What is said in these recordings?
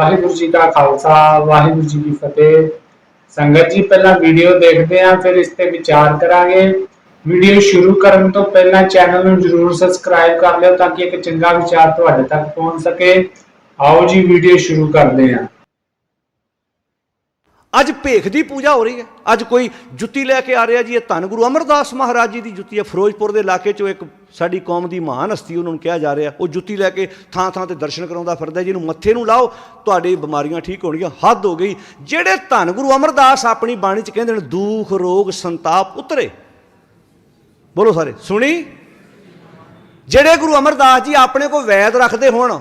ਵਾਹਿਗੁਰੂ ਜੀ ਦਾ ਖਾਲਸਾ, ਵਾਹਿਗੁਰੂ ਜੀ ਕੀ ਫਤਿਹ। ਸੰਗਤ ਜੀ, ਪਹਿਲਾਂ ਵੀਡੀਓ ਦੇਖਦੇ ਹਾਂ, ਫਿਰ ਇਸ ਤੇ ਵਿਚਾਰ ਕਰਾਂਗੇ। ਵੀਡੀਓ ਸ਼ੁਰੂ ਕਰਨ ਤੋਂ ਪਹਿਲਾਂ ਚੈਨਲ ਨੂੰ ਜਰੂਰ ਸਬਸਕ੍ਰਾਈਬ ਕਰ ਲਿਓ ਤਾਂ ਕਿ ਇੱਕ ਚੰਗਾ ਵਿਚਾਰ ਤੁਹਾਡੇ ਤੱਕ ਪਹੁੰਚ ਸਕੇ। ਆਓ ਜੀ, ਵੀਡੀਓ ਸ਼ੁਰੂ ਕਰਦੇ ਹਾਂ। ਅੱਜ ਭੇਖ ਦੀ ਪੂਜਾ ਹੋ ਰਹੀ ਹੈ। ਅੱਜ ਕੋਈ ਜੁੱਤੀ ਲੈ ਕੇ ਆ ਰਿਹਾ ਜੀ, ਇਹ ਧੰਨ ਗੁਰੂ ਅਮਰਦਾਸ ਮਹਾਰਾਜ ਜੀ ਦੀ ਜੁੱਤੀ ਹੈ। ਫਿਰੋਜ਼ਪੁਰ ਦੇ ਇਲਾਕੇ 'ਚੋਂ ਇੱਕ ਸਾਡੀ ਕੌਮ ਦੀ ਮਹਾਨ ਹਸਤੀ ਉਹਨਾਂ ਨੂੰ ਕਿਹਾ ਜਾ ਰਿਹਾ। ਉਹ ਜੁੱਤੀ ਲੈ ਕੇ ਥਾਂ ਥਾਂ ਤੇ ਦਰਸ਼ਨ ਕਰਾਉਂਦਾ ਫਿਰਦਾ, ਜਿਹਨੂੰ ਮੱਥੇ ਨੂੰ ਲਾਓ, ਤੁਹਾਡੀ ਬਿਮਾਰੀਆਂ ਠੀਕ ਹੋਣਗੀਆਂ, ਹੱਦ ਹੋ ਗਈ। ਜਿਹੜੇ ਧੰਨ ਗੁਰੂ ਅਮਰਦਾਸ ਆਪਣੀ ਬਾਣੀ 'ਚ ਕਹਿੰਦੇ ਨੇ, ਦੁੱਖ, ਰੋਗ, ਸੰਤਾਪ ਉਤਰੇ। ਬੋਲੋ ਸਾਰੇ, ਸੁਣੀ? ਜਿਹੜੇ ਗੁਰੂ ਅਮਰਦਾਸ ਜੀ ਆਪਣੇ ਕੋ ਵੈਦ ਰੱਖਦੇ ਹੋਣ,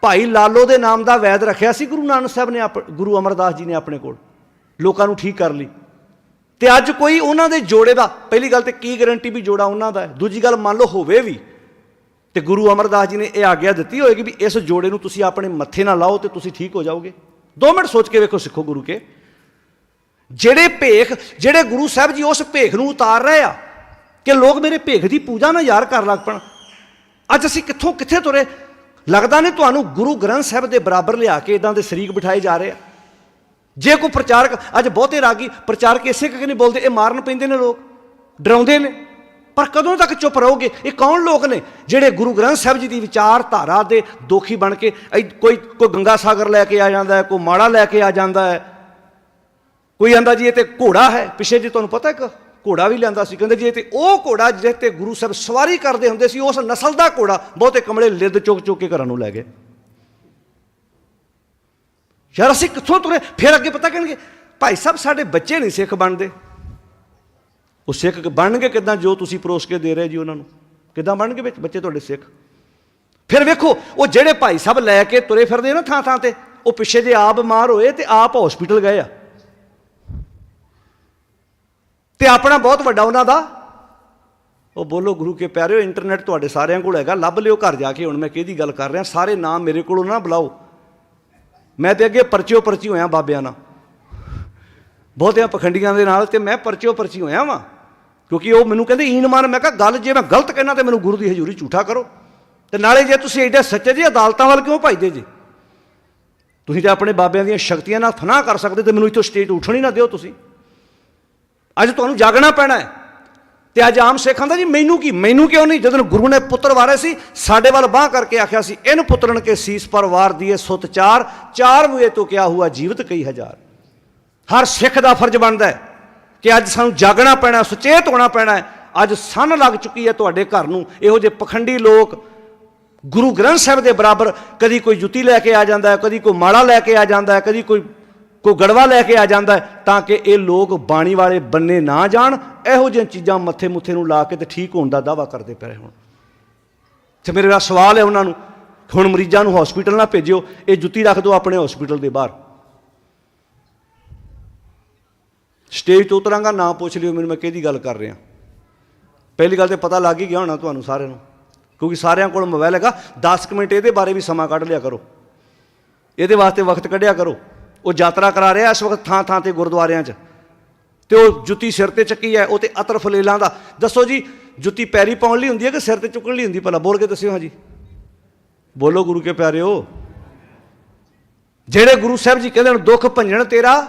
ਭਾਈ ਲਾਲੋ ਦੇ ਨਾਮ ਦਾ ਵੈਦ ਰੱਖਿਆ ਸੀ, ਗੁਰੂ ਨਾਨਕ ਸਾਹਿਬ ਨੇ ਆਪ- ਗੁਰੂ ਅਮਰਦਾਸ ਜੀ ਨੇ ਆਪਣੇ ਕੋਲ, ਲੋਕਾਂ ਨੂੰ ਠੀਕ ਕਰ ਲਈ। ਤੇ ਅੱਜ ਕੋਈ ਉਹਨਾਂ ਦੇ ਜੋੜੇ ਦਾ, ਪਹਿਲੀ ਗੱਲ ਤੇ ਕੀ ਗਾਰੰਟੀ ਵੀ ਜੋੜਾ ਉਹਨਾਂ ਦਾ ਹੈ? ਦੂਜੀ ਗੱਲ ਮੰਨ ਲਓ ਹੋਵੇ ਵੀ, ਤੇ ਗੁਰੂ ਅਮਰਦਾਸ ਜੀ ਨੇ ਇਹ ਆਗਿਆ ਦਿੱਤੀ ਹੋਏਗੀ ਵੀ ਇਸ ਜੋੜੇ ਨੂੰ ਤੁਸੀਂ ਆਪਣੇ ਮੱਥੇ ਨਾਲ ਲਾਓ ਤੇ ਤੁਸੀਂ ਠੀਕ ਹੋ ਜਾਓਗੇ। 2 ਮਿੰਟ ਸੋਚ ਕੇ ਵੇਖੋ ਸਿੱਖੋ ਗੁਰੂ ਕੇ। ਜਿਹੜੇ ਭੇਖ, ਜਿਹੜੇ ਗੁਰੂ ਸਾਹਿਬ ਜੀ ਉਸ ਭੇਖ ਨੂੰ ਉਤਾਰ ਰਹੇ ਆ, ਕਿ ਲੋਕ ਮੇਰੇ ਭੇਖ ਦੀ ਪੂਜਾ ਨਾ ਯਾਰ ਕਰ ਲੱਗ ਪਣ। ਅੱਜ ਅਸੀਂ ਕਿੱਥੋਂ ਕਿੱਥੇ ਤੁਰੇ? ਲੱਗਦਾ ਨਹੀਂ ਤੁਹਾਨੂੰ ਗੁਰੂ ਗ੍ਰੰਥ ਸਾਹਿਬ ਦੇ ਬਰਾਬਰ ਲਿਆ ਕੇ ਇਦਾਂ ਦੇ ਸ਼ਰੀਕ ਬਿਠਾਏ ਜਾ ਰਹੇ ਆ। ਜੇ ਕੋਈ ਪ੍ਰਚਾਰਕ, ਅੱਜ ਬਹੁਤੇ ਰਾਗੀ ਪ੍ਰਚਾਰਕ ਇਸੇ ਕਰਕੇ ਨਹੀਂ ਬੋਲਦੇ, ਇਹ ਮਾਰਨ ਪੈਂਦੇ ਨੇ ਲੋਕ, ਡਰਾਉਂਦੇ ਨੇ। ਪਰ ਕਦੋਂ ਤੱਕ ਚੁੱਪ ਰਹੋਗੇ? ਇਹ ਕੌਣ ਲੋਕ ਨੇ ਜਿਹੜੇ ਗੁਰੂ ਗ੍ਰੰਥ ਸਾਹਿਬ ਜੀ ਦੀ ਵਿਚਾਰਧਾਰਾ ਦੇ ਦੋਖੀ ਬਣ ਕੇ ਐ- ਕੋਈ ਕੋਈ ਗੰਗਾ ਸਾਗਰ ਲੈ ਕੇ ਆ ਜਾਂਦਾ ਹੈ, ਕੋਈ ਮਾੜਾ ਲੈ ਕੇ ਆ ਜਾਂਦਾ ਹੈ। ਕੋਈ ਆਂਦਾ ਜੀ ਇਹ ਤੇ ਘੋੜਾ ਹੈ, ਪਿੱਛੇ ਜੀ ਤੁਹਾਨੂੰ ਪਤਾ ਇੱਕ ਘੋੜਾ ਵੀ ਲਿਆਂਦਾ ਸੀ, ਕਹਿੰਦੇ ਜੀ ਇਹ ਤੇ ਉਹ ਘੋੜਾ ਜਿਹਦੇ ਤੇ ਗੁਰੂ ਸਾਹਿਬ ਸਵਾਰੀ ਕਰਦੇ ਹੁੰਦੇ ਸੀ, ਉਸ ਨਸਲ ਦਾ ਘੋੜਾ, ਬਹੁਤੇ ਕਮਲੇ ਲਿੱਦ ਚੁੱਕ ਚੁੱਕ ਕੇ ਘਰਾਂ ਨੂੰ ਲੈ ਗਏ। ਯਾਰ ਅਸੀਂ ਕਿੱਥੋਂ ਤੁਰੇ? ਫਿਰ ਅੱਗੇ ਪਤਾ ਕਹਿਣਗੇ ਭਾਈ ਸਾਹਿਬ, ਸਾਡੇ ਬੱਚੇ ਨਹੀਂ ਸਿੱਖ ਬਣਦੇ। ਉਹ ਸਿੱਖ ਬਣਨਗੇ ਕਿਦਾਂ ਜੋ ਤੁਸੀਂ ਪਰੋਸ ਕੇ ਦੇ ਰਹੇ ਜੀ ਉਹਨਾਂ ਨੂੰ? ਕਿਦਾਂ ਬਣਨਗੇ ਵਿੱਚ? ਬੱਚੇ ਤੁਹਾਡੇ ਸਿੱਖ। ਫਿਰ ਵੇਖੋ, ਉਹ ਜਿਹੜੇ ਭਾਈ ਸਾਹਿਬ ਲੈ ਕੇ ਤੁਰੇ ਫਿਰਦੇ ਨਾ ਥਾਂ ਥਾਂ ਤੇ, ਉਹ ਪਿੱਛੇ ਜੇ ਆਪ ਬਿਮਾਰ ਹੋਏ ਤੇ ਆਪ ਹਸਪੀਟਲ ਗਏ ਆ। ਤੇ ਆਪਣਾ ਬਹੁਤ ਵੱਡਾ ਉਹਨਾਂ ਦਾ। ਉਹ ਬੋਲੋ, ਗੁਰੂ ਕੇ ਪਿਆਰਿਓ ਇੰਟਰਨੈਟ ਤੁਹਾਡੇ ਸਾਰਿਆਂ ਕੋਲ ਹੈਗਾ। ਲੱਭ ਲਿਓ ਘਰ ਜਾ ਕੇ। ਹੁਣ ਮੈਂ ਕਿਹਦੀ ਗੱਲ ਕਰ ਰਿਹਾ? ਸਾਰੇ ਨਾਮ ਮੇਰੇ ਕੋਲੋਂ ਨਾ ਬੁਲਾਓ। ਮੈਂ ਤੇ ਅੱਗੇ ਪਰਚਿਓ ਪਰਚੀ ਹੋਇਆ ਬਾਬਿਆਂ ਨਾਲ। ਬਹੁਤਿਆਂ ਪਖੰਡੀਆਂ ਦੇ ਨਾਲ ਤੇ ਮੈਂ ਪਰਚਿਓ ਪਰਚੀ ਹੋਇਆ ਵਾਂ। ਕਿਉਂਕਿ ਉਹ ਮੈਨੂੰ ਕਹਿੰਦੇ, ਈਨ ਮਾਨ। ਮੈਂ ਕਿਹਾ, ਗੱਲ ਜੇ ਮੈਂ ਗਲਤ ਕਹਿਣਾ ਤੇ ਮੈਨੂੰ ਗੁਰੂ ਦੀ ਹਜ਼ੂਰੀ ਝੂਠਾ ਕਰੋ। ਤੇ ਨਾਲੇ ਜੇ ਤੁਸੀਂ ਐਡੇ ਸੱਚੇ ਜੀ ਅਦਾਲਤਾਂ ਵੱਲ ਕਿਉਂ ਭਜਦੇ ਜੀ? ਤੁਸੀਂ ਤਾਂ ਆਪਣੇ ਬਾਬਿਆਂ ਦੀਆਂ ਸ਼ਕਤੀਆਂ ਨਾਲ ਫਨਾਹ ਕਰ ਸਕਦੇ ਤੇ ਮੈਨੂੰ ਇੱਥੋਂ ਸਟੇਟ ਉੱਠਣ ਹੀ ਨਾ ਦਿਓ ਤੁਸੀਂ। ਅੱਜ ਤੁਹਾਨੂੰ ਜਾਗਣਾ ਪੈਣਾ ਹੈ। ਤੇ ਅੱਜ ਆਮ ਸਿੱਖ ਦਾ ਜੀ, ਮੈਨੂੰ ਕੀ, ਮੈਨੂੰ ਕਿਉਂ ਨਹੀਂ? ਜਦੋਂ ਗੁਰੂ ਨੇ ਪੁੱਤਰ ਵਾਰੇ ਸੀ, ਸਾਡੇ ਵੱਲ ਬਾਹ ਕਰਕੇ ਆਖਿਆ ਸੀ, ਇਹਨ ਪੁੱਤਰਨ ਕੇ ਸੀਸ ਪਰ ਵਾਰ ਦੀਏ ਸੁਤ ਚਾਰ ਚਾਰ ਮੁਏ ਤੋਂ ਕਿਆ ਹੁਆ ਜੀਵਤ ਕਈ ਹਜ਼ਾਰ। ਹਰ ਸਿੱਖ ਦਾ ਫਰਜ਼ ਬਣਦਾ ਹੈ ਕਿ ਅੱਜ ਸਾਨੂੰ ਜਾਗਣਾ ਪੈਣਾ, ਸੁਚੇਤ ਹੋਣਾ ਪੈਣਾ ਅੱਜ ਸਨ ਲੱਗ ਚੁੱਕੀ ਹੈ ਤੁਹਾਡੇ ਘਰ ਨੂੰ। ਇਹੋ ਜਿਹੇ ਪਖੰਡੀ ਲੋਕ ਗੁਰੂ ਗ੍ਰੰਥ ਸਾਹਿਬ ਦੇ ਬਰਾਬਰ ਕਦੀ ਕੋਈ ਜੁੱਤੀ ਲੈ ਕੇ ਆ ਜਾਂਦਾ ਹੈ, ਕਦੀ ਕੋਈ ਮਾਲਾ ਲੈ ਕੇ ਆ ਜਾਂਦਾ ਹੈ, ਕਦੀ ਕੋਈ ਕੋਈ ਗੜਵਾ ਲੈ ਕੇ ਆ ਜਾਂਦਾ ਤਾਂ ਕਿ ਇਹ ਲੋਕ ਬਾਣੀ ਵਾਲੇ ਬੰਨੇ ਨਾ ਜਾਣ, ਇਹੋ ਜਿਹੀਆਂ ਚੀਜ਼ਾਂ ਮੱਥੇ ਮੁੱਥੇ ਨੂੰ ਲਾ ਕੇ ਤੇ ਠੀਕ ਹੋਣ ਦਾ ਦਾਵਾ ਕਰਦੇ ਪਏ ਹੁਣ। ਤੇ ਮੇਰਾ ਸਵਾਲ ਹੈ ਉਹਨਾਂ ਨੂੰ, ਹੁਣ ਮਰੀਜ਼ਾਂ ਨੂੰ ਹਸਪੀਟਲ ਨਾ ਭੇਜਿਓ, ਇਹ ਜੁੱਤੀ ਰੱਖ ਦਿਓ ਆਪਣੇ ਹਸਪੀਟਲ ਦੇ ਬਾਹਰ। ਸਟੇਜ ਤੋਂ ਉਤਰਾਂਗਾ, ਨਾ ਪੁੱਛ ਲਿਓ, ਮੈਨੂੰ ਮੈਂ ਕਿਹਦੀ ਗੱਲ ਕਰ ਰਿਹਾ। ਪਹਿਲੀ ਗੱਲ ਤੇ ਪਤਾ ਲੱਗ ਹੀ ਗਿਆ ਹੋਣਾ ਤੁਹਾਨੂੰ ਸਾਰਿਆਂ ਨੂੰ, ਕਿਉਂਕਿ ਸਾਰਿਆਂ ਕੋਲ ਮੋਬਾਈਲ ਹੈਗਾ 10 ਕੁ ਮਿੰਟ ਇਹਦੇ ਬਾਰੇ ਵੀ ਸਮਾਂ ਕੱਢ ਲਿਆ ਕਰੋ। ਇਹਦੇ ਵਾਸਤੇ ਵਕਤ ਕੱਢਿਆ ਕਰੋ। ਉਹ ਯਾਤਰਾ ਕਰਾ ਰਿਹਾ ਇਸ ਵਕਤ ਥਾਂ ਥਾਂ ਤੇ ਗੁਰਦੁਆਰਿਆਂ 'ਚ। ਤੇ ਉਹ ਜੁੱਤੀ ਸਿਰ ਤੇ ਚੱਕੀ ਹੈ, ਉਹ ਤੇ ਅਤਰ ਫਲੇਲਾਂ ਦਾ। ਦੱਸੋ ਜੀ, ਜੁੱਤੀ ਪੈਰੀ ਪਾਉਣ ਲਈ ਹੁੰਦੀ ਹੈ ਕਿ ਸਿਰ ਤੇ ਚੁੱਕਣ ਲਈ ਹੁੰਦੀ ਭਲਾ ਬੋਲ ਕੇ ਦੱਸਿਓ ਹਾਂਜੀ। ਬੋਲੋ ਗੁਰੂ ਕੇ ਪਿਆਰਿਓ। ਜਿਹੜੇ ਗੁਰੂ ਸਾਹਿਬ ਜੀ ਕਹਿੰਦੇ ਨੇ ਦੁੱਖ ਭੰਜਣ ਤੇਰਾ,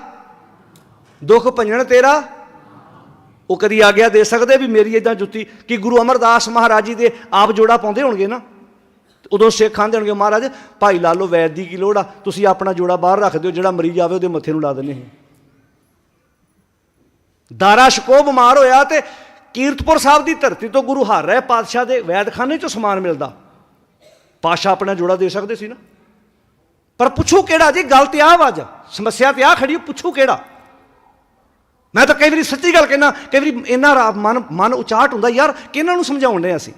ਦੁੱਖ ਭੰਜਣ ਤੇਰਾ। ਉਹ ਕਦੀ ਆਗਿਆ ਦੇ ਸਕਦੇ ਵੀ ਮੇਰੀ ਇਦਾਂ ਜੁੱਤੀ, ਕਿ ਗੁਰੂ ਅਮਰਦਾਸ ਮਹਾਰਾਜ ਜੀ ਦੇ ਆਪ ਜੋੜਾ ਪਾਉਂਦੇ ਹੋਣਗੇ ਨਾ? ਉਦੋਂ ਸਿੱਖ ਆਂਦੇ ਹੋਣਗੇ ਮਹਾਰਾਜ, ਭਾਈ ਲਾਲੋ ਵੈਦ ਦੀ ਕੀ ਲੋੜ ਆ, ਤੁਸੀਂ ਆਪਣਾ ਜੋੜਾ ਬਾਹਰ ਰੱਖ ਦਿਓ, ਜਿਹੜਾ ਮਰੀਜ਼ ਆਵੇ ਉਹਦੇ ਮੱਥੇ ਨੂੰ ਲਾ ਦਿੰਦੇ ਸੀ ਦਾਰਾ ਸ਼ਕੋ ਬਿਮਾਰ ਹੋਇਆ ਤੇ ਕੀਰਤਪੁਰ ਸਾਹਿਬ ਦੀ ਧਰਤੀ ਤੋਂ ਗੁਰੂ ਹਰ ਰਹਿ ਪਾਤਸ਼ਾਹ ਦੇ ਵੈਦਖਾਨੇ ਚੋਂ ਸਮਾਨ ਮਿਲਦਾ। ਪਾਸ਼ਾ ਆਪਣਾ ਜੋੜਾ ਦੇ ਸਕਦੇ ਸੀ ਨਾ? ਪਰ ਪੁੱਛੋ ਕਿਹੜਾ ਜੀ, ਗੱਲ ਤੇ ਆ ਵਜ, ਸਮੱਸਿਆ ਤੇ ਆ ਖੜੀ ਪੁੱਛੋ ਕਿਹੜਾ? ਮੈਂ ਤਾਂ ਕਈ ਵਾਰੀ ਸੱਚੀ ਗੱਲ ਕਹਿਣਾ ਕਈ ਵਾਰੀ ਇੰਨਾ ਰਾ- ਮਨ ਮਨ ਉਚਾਟ ਹੁੰਦਾ, ਯਾਰ ਕਿਹਨਾਂ ਨੂੰ ਸਮਝਾਉਣ ਦੇ ਅਸੀਂ?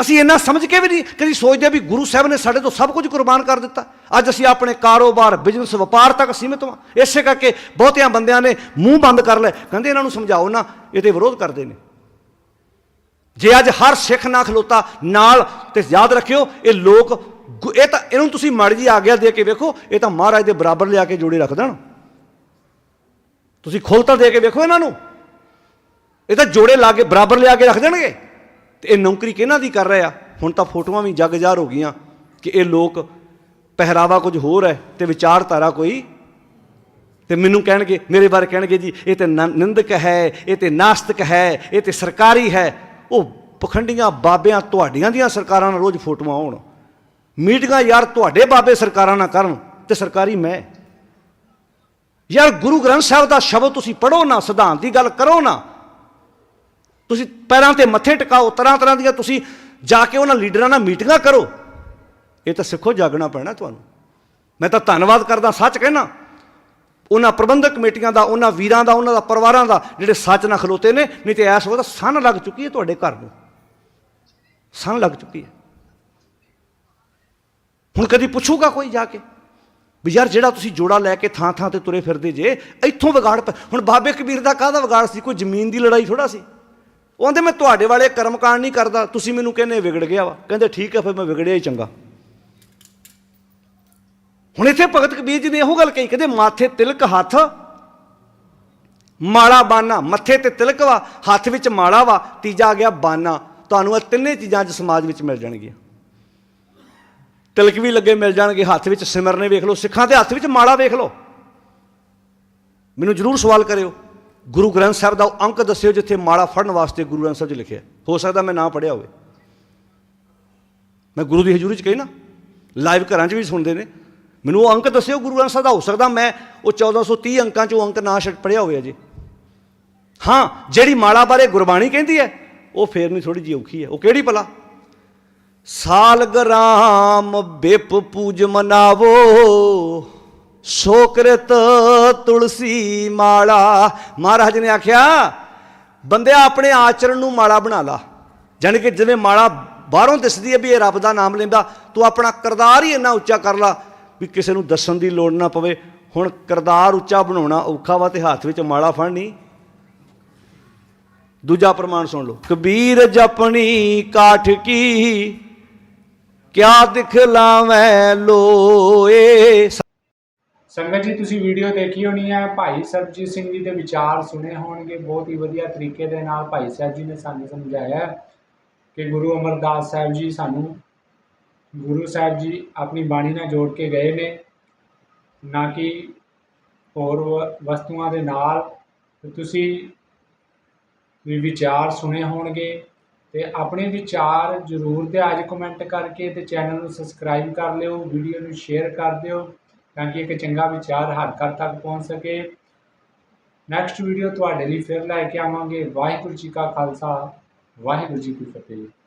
ਅਸੀਂ ਇੰਨਾ ਸਮਝ ਕੇ ਵੀ ਨਹੀਂ ਕਦੀ ਸੋਚਦੇ ਵੀ ਗੁਰੂ ਸਾਹਿਬ ਨੇ ਸਾਡੇ ਤੋਂ ਸਭ ਕੁਝ ਕੁਰਬਾਨ ਕਰ ਦਿੱਤਾ। ਅੱਜ ਅਸੀਂ ਆਪਣੇ ਕਾਰੋਬਾਰ ਬਿਜ਼ਨਸ ਵਪਾਰ ਤੱਕ ਸੀਮਿਤ ਹਾਂ। ਇਸੇ ਕਰਕੇ ਬਹੁਤਿਆਂ ਬੰਦਿਆਂ ਨੇ ਮੂੰਹ ਬੰਦ ਕਰ ਲਏ। ਕਹਿੰਦੇ ਇਹਨਾਂ ਨੂੰ ਸਮਝਾਓ ਨਾ ਇਹਦੇ ਵਿਰੋਧ ਕਰਦੇ ਨੇ। ਜੇ ਅੱਜ ਹਰ ਸਿੱਖ ਨਾ ਖਲੋਤਾ ਨਾਲ, ਤੇ ਯਾਦ ਰੱਖਿਓ, ਇਹ ਲੋਕ ਗੁ- ਇਹ ਤਾਂ ਇਹਨੂੰ ਤੁਸੀਂ ਮਾੜੀ ਜੀ ਆਗਿਆ ਦੇ ਕੇ ਵੇਖੋ, ਇਹ ਤਾਂ ਮਹਾਰਾਜ ਦੇ ਬਰਾਬਰ ਲਿਆ ਕੇ ਜੋੜੇ ਰੱਖ ਦੇਣ। ਤੁਸੀਂ ਖੁੱਲਤਾ ਦੇ ਕੇ ਵੇਖੋ ਇਹਨਾਂ ਨੂੰ। ਇਹ ਤਾਂ ਜੋੜੇ ਲਾ ਕੇ, ਬਰਾਬਰ ਲਿਆ ਕੇ ਰੱਖ ਦੇਣਗੇ। ਤੇ ਇਹ ਨੌਕਰੀ ਕਿਹਨਾਂ ਦੀ ਕਰ ਰਹੇ ਆ? ਹੁਣ ਤਾਂ ਫੋਟੋਆਂ ਵੀ ਜੱਗ ਜ਼ਾਹਰ ਹੋ ਗਈਆਂ ਕਿ ਇਹ ਲੋਕ ਪਹਿਰਾਵਾ ਕੁਝ ਹੋਰ ਹੈ ਤੇ ਵਿਚਾਰਧਾਰਾ ਕੋਈ ਤੇ ਮੈਨੂੰ ਕਹਿਣਗੇ, ਮੇਰੇ ਬਾਰੇ ਕਹਿਣਗੇ ਜੀ, ਇਹ ਤੇ ਨ- ਨਿੰਦਕ ਹੈ, ਇਹ ਤੇ ਨਾਸਤਕ ਹੈ, ਇਹ ਤੇ ਸਰਕਾਰੀ ਹੈ। ਉਹ ਪਖੰਡੀਆਂ ਬਾਬਿਆਂ ਤੁਹਾਡੀਆਂ ਦੀਆਂ ਸਰਕਾਰਾਂ ਨਾਲ ਰੋਜ਼ ਫੋਟੋਆਂ ਆਉਣ। ਮੀਟਿੰਗਾਂ ਯਾਰ ਤੁਹਾਡੇ ਬਾਬੇ ਸਰਕਾਰਾਂ ਨਾਲ ਕਰਨ ਤੇ ਸਰਕਾਰੀ ਮੈਂ। ਯਾਰ ਗੁਰੂ ਗ੍ਰੰਥ ਸਾਹਿਬ ਦਾ ਸ਼ਬਦ ਤੁਸੀਂ ਪੜੋ ਨਾ, ਸਿਧਾਂਤ ਦੀ ਗੱਲ ਕਰੋ ਨਾ। ਤੁਸੀਂ ਪੈਰਾਂ ਤੇ ਮੱਥੇ ਟਿਕਾਓ, ਤਰ੍ਹਾਂ ਤਰ੍ਹਾਂ ਦੀਆਂ ਤੁਸੀਂ ਜਾ ਕੇ ਉਹਨਾਂ ਲੀਡਰਾਂ ਨਾਲ ਮੀਟਿੰਗਾਂ ਕਰੋ। ਇਹ ਤਾਂ ਸਿੱਖੋ, ਜਾਗਣਾ ਪੈਣਾ ਤੁਹਾਨੂੰ। ਮੈਂ ਤਾਂ ਧੰਨਵਾਦ ਕਰਦਾ, ਸੱਚ ਕਹਿਣਾ। ਉਹਨਾਂ ਪ੍ਰਬੰਧਕ ਕਮੇਟੀਆਂ ਦਾ, ਉਹਨਾਂ ਵੀਰਾਂ ਦਾ, ਉਹਨਾਂ ਦਾ ਪਰਿਵਾਰਾਂ ਦਾ ਜਿਹੜੇ ਸੱਚ ਨਾਲ ਖਲੋਤੇ ਨੇ, ਨਹੀਂ ਤੇ ਐਸ ਵਕਤ ਸਨ ਲੱਗ ਚੁੱਕੀ ਹੈ ਤੁਹਾਡੇ ਘਰ ਨੂੰ। ਸਨ ਲੱਗ ਚੁੱਕੀ ਹੈ। ਹੁਣ ਕਦੀ ਪੁੱਛੂਗਾ ਕੋਈ ਜਾ ਕੇ ਵੀ ਯਾਰ ਜਿਹੜਾ ਤੁਸੀਂ ਜੋੜਾ ਲੈ ਕੇ ਥਾਂ ਥਾਂ ਤੇ ਤੁਰੇ ਫਿਰਦੇ ਜੇ, ਇੱਥੋਂ ਵਿਗਾੜ ਹੁਣ ਬਾਬੇ ਕਬੀਰ ਦਾ ਕਾਹਦਾ ਵਿਗਾੜ ਸੀ? ਕੋਈ ਜ਼ਮੀਨ ਦੀ ਲੜਾਈ ਥੋੜਾ ਸੀ। ਉਹ ਕਹਿੰਦੇ, ਮੈਂ ਤੁਹਾਡੇ ਵਾਲੇ ਕਰਮਕਾਂਡ ਨਹੀਂ ਕਰਦਾ, ਤੁਸੀਂ ਮੈਨੂੰ ਕਹਿੰਦੇ ਵਿਗੜ ਗਿਆ ਵਾ। ਕਹਿੰਦੇ, ਠੀਕ ਹੈ, ਫਿਰ ਮੈਂ ਵਿਗੜਿਆ ਹੀ ਚੰਗਾ। ਹੁਣ ਇੱਥੇ ਭਗਤ ਕਬੀਰ ਜੀ ਨੇ ਇਹੋ ਗੱਲ ਕਹੀ, ਕਹਿੰਦੇ, ਮਾਥੇ ਤਿਲਕ ਹੱਥ, ਮਾਲਾ ਬਾਨਾ। ਮੱਥੇ ਤੇ ਤਿਲਕ ਵਾ, ਹੱਥ ਵਿੱਚ ਮਾਲਾ ਵਾ, ਤੀਜਾ ਆ ਗਿਆ ਬਾਨਾ। ਤੁਹਾਨੂੰ ਇਹ ਤਿੰਨੇ ਚੀਜ਼ਾਂ ਅੱਜ ਸਮਾਜ ਵਿੱਚ ਮਿਲ ਜਾਣਗੀਆਂ। ਤਿਲਕ ਵੀ ਲੱਗੇ ਮਿਲ ਜਾਣਗੇ, ਹੱਥ ਵਿੱਚ ਸਿਮਰਨੇ ਵੇਖ ਲਓ, ਸਿੱਖਾਂ ਦੇ ਹੱਥ ਵਿੱਚ ਮਾਲਾ ਵੇਖ ਲਓ। ਮੈਨੂੰ ਜ਼ਰੂਰ ਸਵਾਲ ਕਰਿਓ। ਗੁਰੂ ਗ੍ਰੰਥ ਸਾਹਿਬ ਦਾ ਉਹ ਅੰਕ ਦੱਸਿਓ ਜਿੱਥੇ ਮਾਲਾ ਫੜਨ ਵਾਸਤੇ ਗੁਰੂ ਗ੍ਰੰਥ ਸਾਹਿਬ 'ਚ ਲਿਖਿਆ। ਹੋ ਸਕਦਾ ਮੈਂ ਨਾ ਪੜਿਆ ਹੋਵੇ। ਮੈਂ ਗੁਰੂ ਦੀ ਹਜ਼ੂਰੀ 'ਚ ਕਹੀ ਨਾ ਲਾਈਵ ਘਰਾਂ 'ਚ ਵੀ ਸੁਣਦੇ ਨੇ। ਮੈਨੂੰ ਉਹ ਅੰਕ ਦੱਸਿਓ ਗੁਰੂ ਗ੍ਰੰਥ ਸਾਹਿਬ ਦਾ। ਹੋ ਸਕਦਾ ਮੈਂ ਉਹ 1430 ਅੰਕਾਂ 'ਚੋਂ ਅੰਕ ਨਾ ਛੱਡ ਪੜਿਆ ਹੋਵੇ ਅਜੇ। ਹਾਂ, ਜਿਹੜੀ ਮਾਲਾ ਬਾਰੇ ਗੁਰਬਾਣੀ ਕਹਿੰਦੀ ਹੈ, ਉਹ ਫੇਰ ਨਹੀਂ ਥੋੜੀ ਜਿਹੀ ਔਖੀ ਹੈ। ਉਹ ਕਿਹੜੀ ਭਲਾ? ਸਾਲਗਰਾਮ ਬਿਪ ਪੂਜ ਮਨਾਵੋ। ਸੋਕਰਤ ਤੁਲਸੀ ਮਾਲਾ। ਮਹਾਰਾਜ ਨੇ ਆਖਿਆ, ਬੰਦਿਆ ਆਪਣੇ ਆਚਰਣ ਨੂੰ ਮਾਲਾ ਬਣਾ ਲਾ। ਜਾਣੀ ਕਿ ਜਿਵੇਂ ਮਾਲਾ ਬਾਹਰੋਂ ਦਿਸਦੀ ਹੈ ਵੀ ਇਹ ਰੱਬ ਦਾ ਨਾਮ ਲੈਂਦਾ, ਤੂੰ ਆਪਣਾ ਕਰਦਾਰ ਹੀ ਇੰਨਾ ਉੱਚਾ ਕਰ ਲਾ ਵੀ ਕਿਸੇ ਨੂੰ ਦੱਸਣ ਦੀ ਲੋੜ ਨਾ ਪਵੇ। ਹੁਣ ਕਰਦਾਰ ਉੱਚਾ ਬਣਾਉਣਾ ਔਖਾ ਵਾ ਤੇ ਹੱਥ ਵਿੱਚ ਮਾਲਾ ਫੜਨੀ। ਦੂਜਾ ਪ੍ਰਮਾਣ ਸੁਣ ਲਓ। ਕਬੀਰ ਜਪਣੀ ਕਾਠ ਕੀ, ਕਿਆ ਦਿਖਲਾਵੇਂ ਲੋਏ। ਸੰਗਤ ਜੀ, ਤੁਸੀਂ ਵੀਡੀਓ ਦੇਖੀ ਹੋਣੀ ਹੈ, ਭਾਈ ਸਰਬਜੀਤ ਸਿੰਘ ਜੀ ਦੇ ਵਿਚਾਰ ਸੁਣੇ ਹੋਣਗੇ, ਬਹੁਤ ਹੀ ਵਧੀਆ ਤਰੀਕੇ ਦੇ ਨਾਲ ਭਾਈ ਸਾਹਿਬ ਜੀ ਨੇ ਸਾਨੂੰ ਸਮਝਾਇਆ ਕਿ ਗੁਰੂ ਅਮਰਦਾਸ ਸਾਹਿਬ ਜੀ ਸਾਨੂੰ, ਗੁਰੂ ਸਾਹਿਬ ਜੀ ਆਪਣੀ ਬਾਣੀ ਨਾਲ ਜੋੜ ਕੇ ਗਏ ਨੇ, ਨਾ ਕਿ ਹੋਰ ਵ- ਵਸਤੂਆਂ ਦੇ ਨਾਲ। ਤੁਸੀਂ ਵੀ ਵਿਚਾਰ ਸੁਣੇ ਹੋਣਗੇ ਤੇ ਆਪਣੇ ਵਿਚਾਰ ਜ਼ਰੂਰ ਤੇ ਅੱਜ ਕਮੈਂਟ ਕਰਕੇ ਤੇ ਚੈਨਲ ਨੂੰ ਸਬਸਕ੍ਰਾਈਬ ਕਰ ਲਿਓ ਵੀਡੀਓ ਨੂੰ ਸ਼ੇਅਰ ਕਰ ਦਿਓ। ਤਾਂ ਕਿ ਇੱਕ ਚੰਗਾ ਵਿਚਾਰ ਹਰ ਘਰ ਤੱਕ ਪਹੁੰਚ ਸਕੇ। ਨੈਕਸਟ ਵੀਡੀਓ ਤੁਹਾਡੇ ਲਈ ਫਿਰ ਲੈ ਕੇ ਆਵਾਂਗੇ। ਵਾਹਿਗੁਰੂ ਜੀ ਕਾ ਖਾਲਸਾ, ਵਾਹਿਗੁਰੂ ਜੀ ਕੀ ਫਤਿਹ।